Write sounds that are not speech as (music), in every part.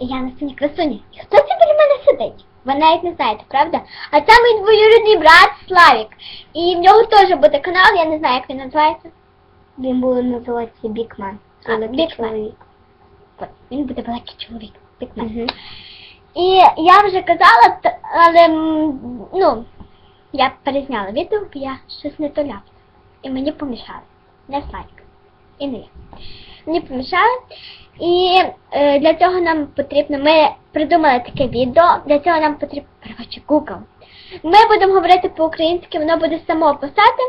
Я на сцені красуні. І хто це біля мене сидить? Ви навіть не знаєте, правда? А це мій двоюрідний брат Славік. І в нього теж буде канал, я не знаю, як він називається. Він буде називатися Бікмен. А, Бікмен. Він буде великий чоловік. Бікмен. Угу. І я вже казала, але ну, я перезняла відео, бо я щось не то ляпнула. І мені помішали. Не Славік. І не я. Мені помішали. І е, для цього нам потрібно, ми придумали таке відео, для цього нам потрібно, коротше, Google. Ми будемо говорити по-українськи, воно буде само писати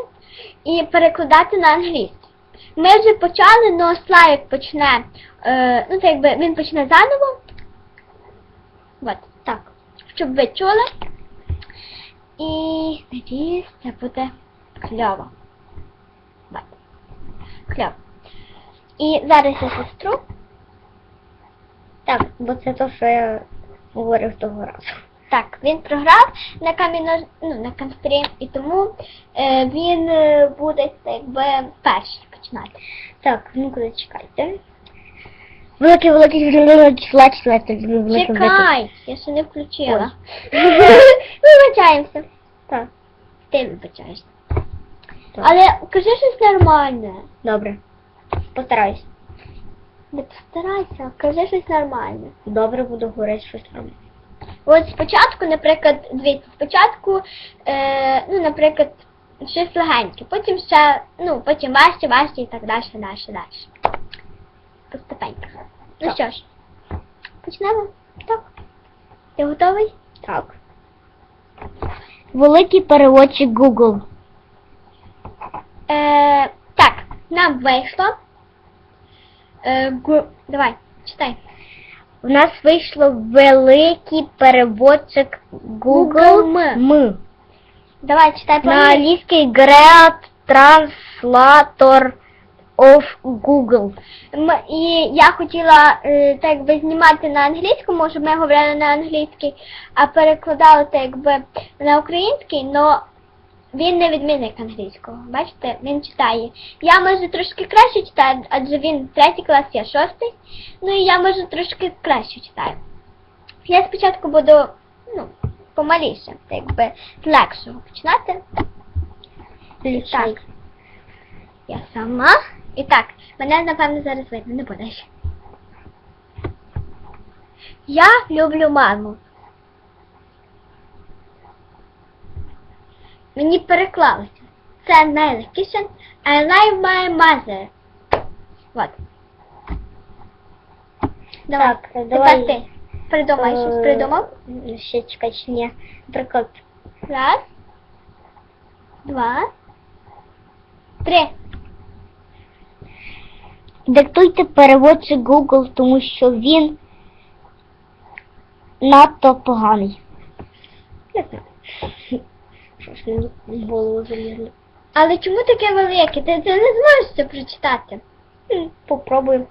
і перекладати на англійську. Ми вже почали, але Славік почне, е, ну це якби він почне заново. От, так. Щоб ви чули. І надіюсь, це буде кльово. Кльово. І зараз я сестру. Так, бо це то, що я говорив того разу. Так, він програв на каміно, ну, на камстрім, і тому е, він е, буде якби перший починати. Так, ну куди чекайте. Великий, великий, великий, флач, великий, Чекай, я ще не включила. (laughs) Вибачаємося. Так, Ти вибачаєшся. Але кажи щось нормальне. добре. Постараюсь. Не постарайся, кажи щось нормальне. Добре буду говорити щось нормальне. От спочатку, наприклад, дивіться, спочатку, е, ну, наприклад, щось легеньке, потім ще, ну, потім важче, важче і так далі, далі, далі. Постепенько. Ну що ж, почнемо? Так. Ти готовий? Так. Великий переводчик Google. Е, так, нам вийшло. Е. Давай, читай. У нас вийшло великий переводчик Google, М. Давай, читай по На англійський Great Translator of Google. М- І я хотіла е, так якби знімати на англійському, щоб ми говорили на англійській, а перекладали так якби на український, але він не відмінник англійського. Бачите, він читає. Я може трошки краще читаю, адже він третій клас, я шостий. Ну і я може трошки краще читаю. Я спочатку буду ну, помаліше, так якби з легшого починати. Так. Я сама. І так, мене напевно зараз видно, не буде. Я люблю маму. Мені переклалося. Це найлегкіше. I like my mother. Вот. Давай, Так, тепер давай. ти. Придумай, щось Е, придумав. Ще чекай, ще ні. Наприклад, Раз. Два. Три. диктуйте переводчик Google, тому що він надто поганий. Не знаю. Що ж мені в голову залізло? Але чому таке велике? Ти, ти не зможеш це прочитати. М, Попробуємо.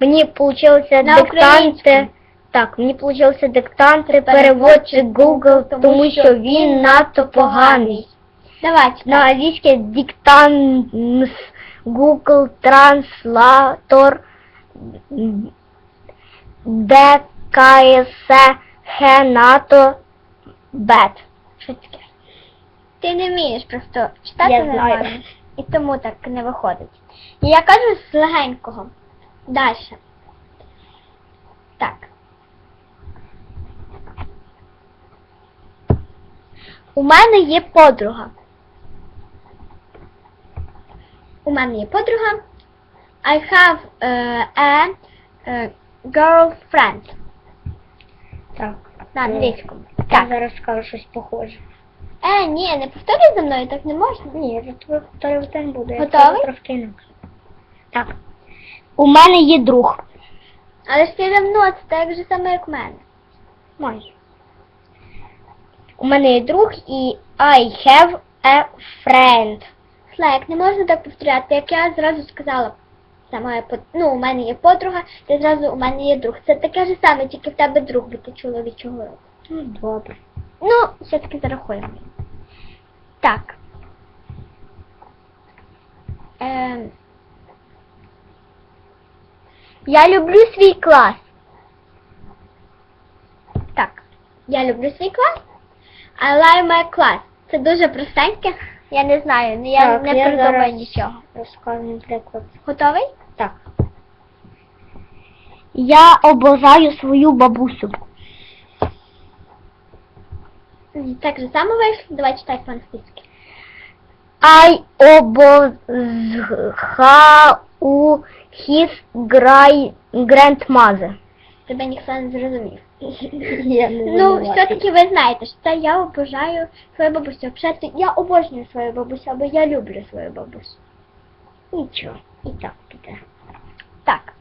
Мені получилося На диктанти. українському. Так, мені получилося диктанти, Переводчик Google, тому що він надто поганий. Давай, читай. На англійське диктант Google Translator ДКС Хенато Бет. Що таке? Ти не вмієш просто читати Я знаю. нормально. І тому так не виходить. Я кажу з легенького. Далі. Так. У мене є подруга. У мене є подруга. I have uh, a, uh, girlfriend. Так. На англійському. Я зараз скажу щось похоже. Е, ні, не повторюй за мною, так не можна. Ні, я тут повторювати не буду. Я Готовий? скажу трошки інакше. Так. У мене є друг. Але ж все одно це так же саме, як в мене. Майже. У мене є друг і I have a friend. Слайк, не можна так повторяти, як я зразу сказала. Це моя под... ну, у мене є подруга, ти зразу у мене є друг. Це таке ж саме, тільки в тебе друг, бо ти чоловічого роду. Ну, добре. Ну, все-таки зарахуємо. Так. Ем... Я люблю свій клас. Я люблю свій клас. I like my class. Це дуже простеньке. Я не знаю, я Так, не я придумаю зараз- нічого. Приклад. Готовий? Так. Я обожаю свою бабусю. Так же само вийшло. Давай читай по-англійськи. I обожаю his грай grandmother. Тебе ніхто не зрозумів. (laughs) Я не Ну, все-таки ви знаєте, що це я обожаю свою бабусю. Взагалі, я обожнюю свою бабусю, або я люблю свою бабусю. Нічого, і так піде. Так.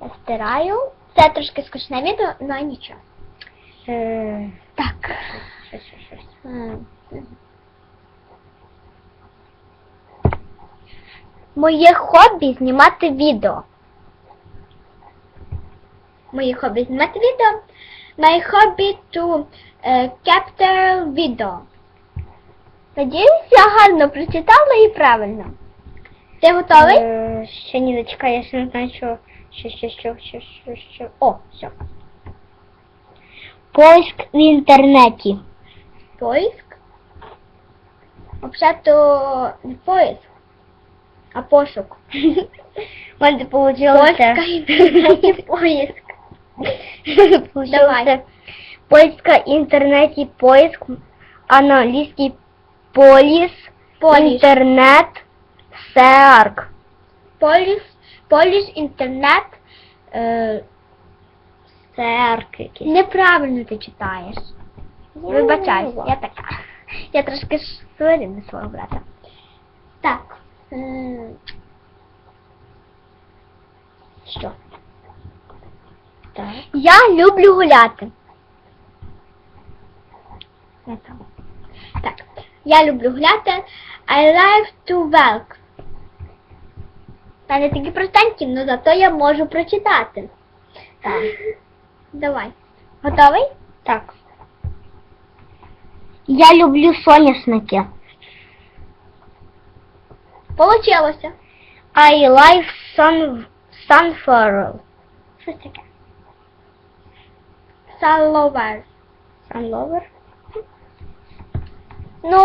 Я стираю. Це трошки скучне відео, але нічого. Так. Моє хобі знімати відео. Моє хобі знімати відео. My hobby to е, capture video. Надіюсь, я гарно прочитала і правильно. Ти готовий? Е, ще не зачекай, я ще не знаю, що, що, що, що, що, що, що. О, все. Поиск в інтернеті. Поиск. Взагалі-то не поиск, а пошук. (laughs) У мене Польська получилося. інтернеті поиск. (laughs) Получилося (laughs) Польська інтернеті поиск, англійський поліс, Поліс. інтернет, серк. Поліс, поліс, інтернет. Е, Серк якийсь. неправильно ти читаєш. Вибачаюсь, Ну, я така. Я трошки сварю на свого брата. Так. м, Що? Так. Я люблю гуляти. Так. Я люблю гуляти. I like to walk. Та не такі простенькі, але зато я можу прочитати. Так. Давай. Готовий? Так. Я люблю соняшники. Получилося. I like sun, sunflower. Що це таке? Sunflower. Sunflower? Ну,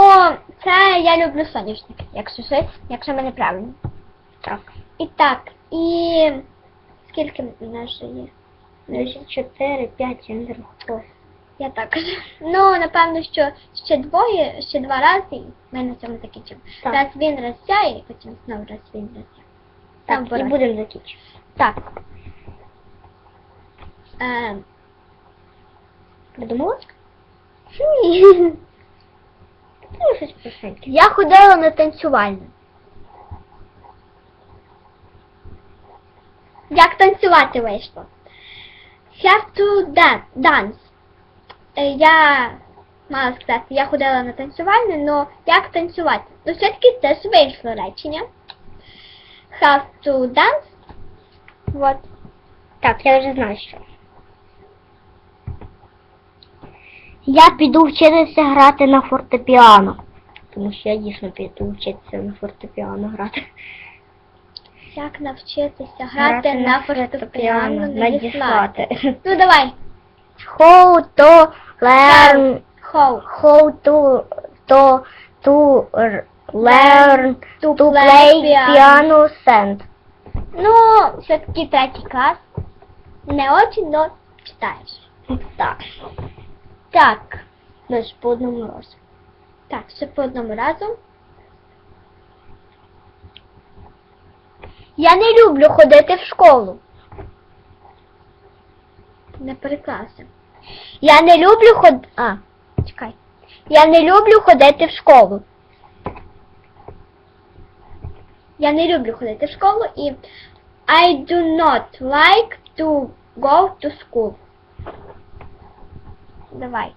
це я люблю соняшники, якщо щось, якщо мене правильно. Так. І так, і скільки в нас же є? Десь 4, 5, я не рахую. Я також. Ну, напевно, що ще двоє, ще два рази, і ми на цьому закінчимо. Так. Раз він раз я, і потім знову раз він раз я. Там Так, і будемо закінчувати. Так. Е, Придумала? ні. Ну, щось простеньке. Я ходила на танцювальну. Як танцювати вийшло? Have to dan- dance. Е, Я мала сказати, я ходила на танцювальну, але як танцювати? Ну, все-таки теж вийшло речення. Have to dance. Вот. Так, я вже знаю, що. Я піду вчитися грати на фортепіано. Тому що я дійсно піду вчитися на фортепіано грати. Як навчитися грати на фортепіано надіслати. Ну, давай. How to learn How. how to to to learn To to play play piano. sand. Ну, все-таки третій клас. Не очень, но читаєш. Так. Так. Десь по одному разу. Так, ще по одному разу. Я не люблю ходити в школу. Не переклався. Я не люблю ход... А, чекай. Я не люблю ходити в школу. Я не люблю ходити в школу і I do not like to go to school. Давай.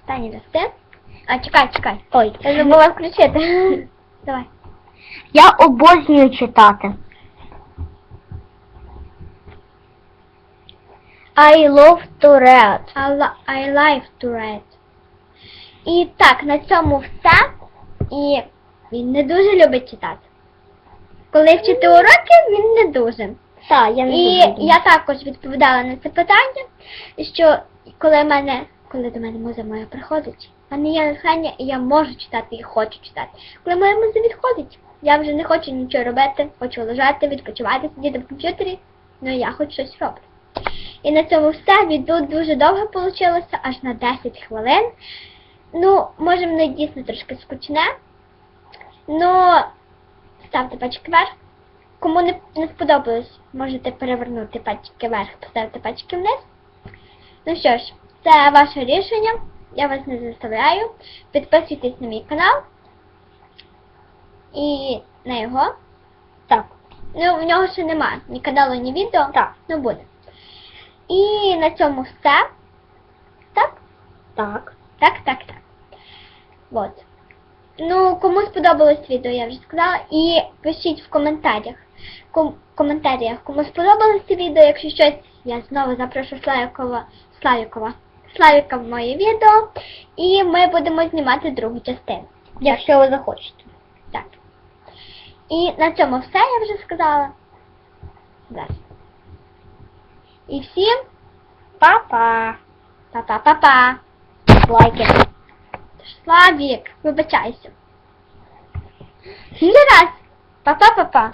Останній раз ти. А, чекай, чекай. Ой, Я забула включити. (laughs) Давай. Я обожнюю читати. I love to read. I, li- like to read. І так, на цьому все. І він не дуже любить читати. Коли вчити уроки, він не дуже. Так, я не І буду. я також відповідала на це питання, що коли мене, коли до мене муза моя приходить, в мене є натхнення, і я можу читати і хочу читати. Коли моя муза відходить, я вже не хочу нічого робити, хочу лежати, відпочивати, сидіти в комп'ютері, ну я хоч щось роблю. І на цьому все. Відео дуже довго вийшло, аж на 10 хвилин. Ну, може, воно дійсно трошки скучне. Ну, ставте пальчики вверх. Кому не, не сподобалось, можете перевернути пальчики вверх, поставити пальчики вниз. Ну що ж, це ваше рішення. Я вас не заставляю. Підписуйтесь на мій канал. І на його. Так. Ну, в нього ще нема ні каналу, ні відео. Так. Ну буде. І на цьому все. Так? Так. Так, так, так. Вот. Ну, кому сподобалось відео, я вже сказала. І пишіть в коментарях. Ком- коментарях, кому сподобалось це відео, якщо щось, я знову запрошу Славікова, Славікова, Славіка в моє відео. І ми будемо знімати другу частину. Якщо ви захочете. Так. І на цьому все я вже сказала. Зараз. І всім Па-па. па-па-па-па. Лайки. Славік, вибачайся. Ще раз. Па-па-па-па.